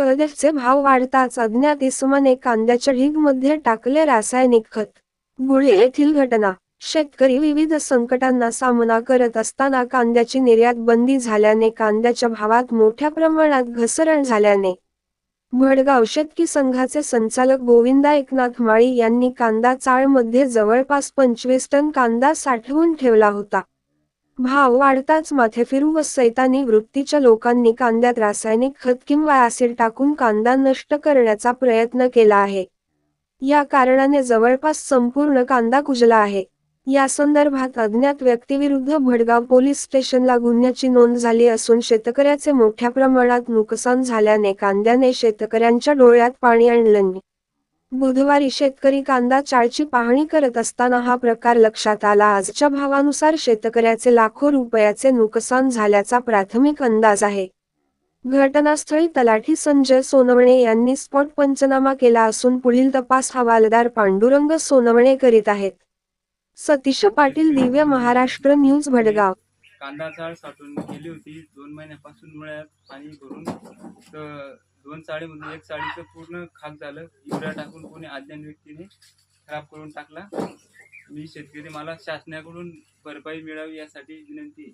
कांद्याचे भाव वाढताच अज्ञात इसमाने कांद्याच्या ढीगमध्ये टाकले रासायनिक खत. धुळे येथील घटना. शेतकरी विविध संकटांना सामना करत असताना कांद्याची निर्यात बंदी झाल्याने कांद्याच्या भावात मोठ्या प्रमाणात घसरण झाल्याने. भडगाव शेतकी संघाचे संचालक गोविंदा एकनाथ माळी यांनी कांदा चाळमध्ये जवळपास पंचवीस टन कांदा साठवून ठेवला होता. भाव वाढताच माथे फिरू व सैतानी वृत्तीच्या लोकांनी कांद्यात रासायनिक खत किंवा ऍसिड टाकून कांदा नष्ट करण्याचा प्रयत्न केला आहे. या कारणाने जवळपास संपूर्ण कांदा कुजला आहे. या संदर्भात अज्ञात व्यक्तीविरुद्ध भडगाव पोलीस स्टेशनला गुन्ह्याची नोंद झाली असून शेतकऱ्याचे मोठ्या प्रमाणात नुकसान झाल्याने कांद्याने शेतकऱ्यांच्या डोळ्यात पाणी आणलं बुधवारी शेतकरी कांदा चाळची पाहणी करत असताना हा प्रकार लक्षात आला. आजच्या भावानुसार शेतकऱ्याचे लाखो रुपयाचे नुकसान झाल्याचा प्राथमिक अंदाज आहे. घटनास्थळी तलाठी संजय सोनवणे यांनी स्पॉट पंचनामा केला असून पुढील तपास हवालदार पांडुरंग सोनवणे करीत आहेत. सतीश पाटील दिव्य महाराष्ट्र न्यूज भडगाव. कांदा चाळ साठवून केली होती. दोन महिन्यापासून मुळ्यात पाणी भरून तर दोन चाळीमधून एक चाळीचं पूर्ण खाक झालं. युरिया टाकून कोणी अज्ञान व्यक्तीने खराब करून टाकला. मी शेतकरी मला शासनाकडून भरपाई मिळावी यासाठी विनंती